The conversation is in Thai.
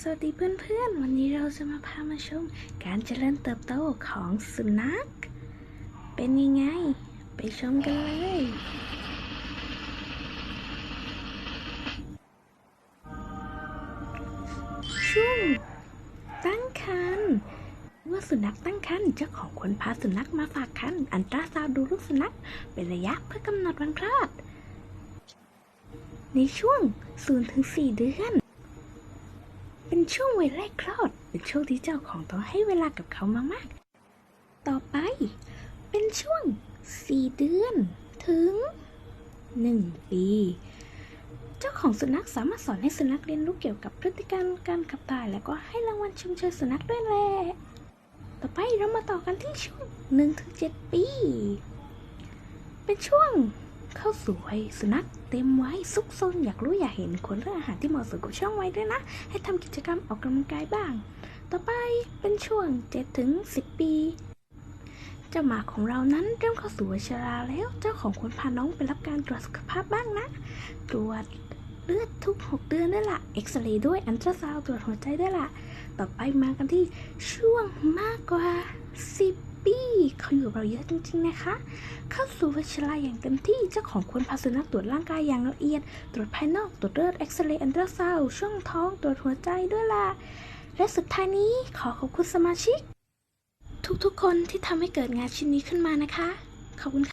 สวัสดีเพื่อนๆ วันนี้เราจะมาพามาชม การเจริญเติบโตของสุนัข เป็นยังไง ไปชมกันเลย ช่วงตั้งครรภ์เมื่อสุนัขตั้งครรภ์เจ้าของควรพาสุนัขมาฝากครรภ์อันตราซาวดูลูกสุนัขเป็นระยะเพื่อกำหนดวันคลอด ในช่วง0-4 เดือน ช่วงเวัยแรกคลอดเป็นช่วงที่เจ้าของต้องให้เวลากับเขามากๆ ต่อไปเป็นช่วง 4 เดือนถึง 1 ปี เจ้าของสุนัขสามารถสอนให้สุนัขเรียนรู้เกี่ยวกับพฤติกรรมการขับถ่าย และก็ให้รางวัลชมเชยสุนัขด้วยแหละต่อไปเรามาต่อกันที่ช่วง 1-7 ปี เป็นช่วง เข้าสู่วัยสุนัขเต็มวัยซุกซนอยากรู้อยากเห็นควรเลือกอาหารที่เหมาะสมกับช่วงวัยด้วยนะ ให้ทำกิจกรรมออกกำลังกายบ้าง ต่อไปเป็นช่วง7ถึง10 ปีเจ้าหมาของเรานั้นเริ่มเข้าสู่วัยชราแล้ว เจ้าของควรพาน้องไปรับการตรวจสุขภาพบ้างนะ ตรวจเลือดทุก 6 เดือนด้วยล่ะเอ็กซเรย์ด้วยอันตราซาว์ตรวจหัวใจด้วยล่ะ ต่อไปมากันที่ช่วงมากกว่า 10 เขาอยู่กับเราเยอะจริงๆนะคะ เข้าสู่วัยชราอย่างเต็มที่เจ้าของควรพาสุนัขตรวจร่างกายอย่างละเอียด ตรวจภายนอกตรวจเลือดเอ็กซเรย์อันตราซาวช่องท้องตรวจหัวใจด้วยล่ะ และสุดท้ายนี้ขอขอบคุณสมาชิก ทุกๆคนที่ทำให้เกิดงานชิ้นนี้ขึ้นมานะคะ ขอบคุณค่ะ